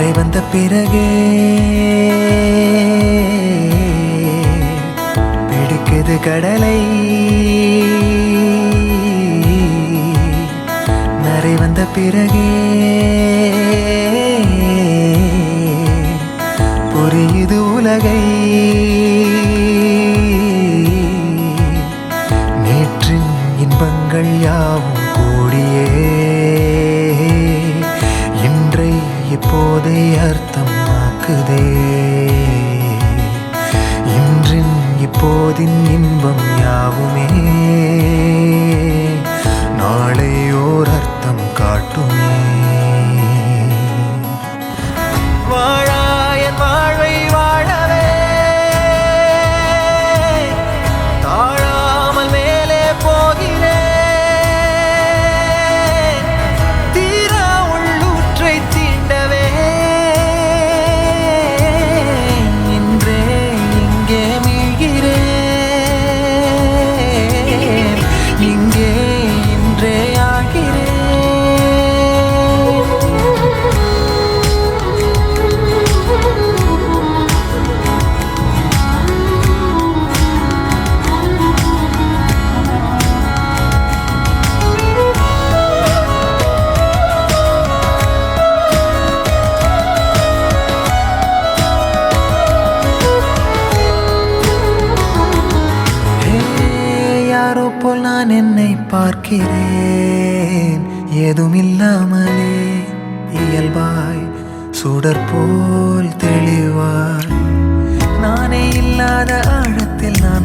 கரை வந்த பிறகு பிடிக்குது கடலை. நரை வந்த பிறகே புரியுது உலகை. தன்னை பார்க்கிறேன். ஏதும் இல்லாமலே இயல்பாய் சுடர் போல் தெளிவாய். நானே இல்லாத ஆழத்தில் நான்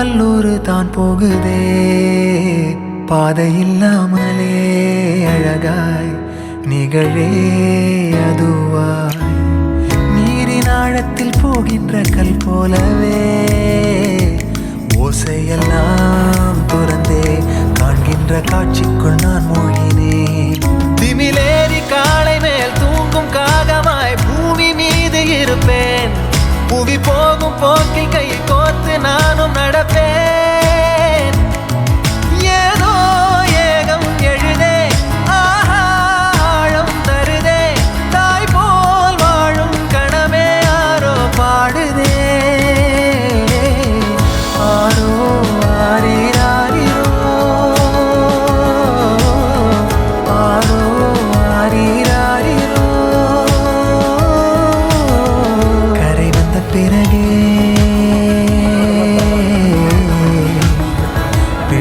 வல்லூர் தான் போகுதே. பாதை இல்லாமலே அழகாய் நிகழே அதுவாய். நீரின் ஆழத்தில் போகின்ற கல் போலவே ஓசையெல்லாம் துறந்தே காண்கின்ற காட்சிக்குள் நான் மூழ்கினேன். திமிலேறி காலை மேல் தூங்கும் காகமாய் பூமி மீது இருப்பேன். புவி போகும் போக்கில்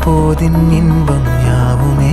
அப்போதின் இன்பம் யாவுமே.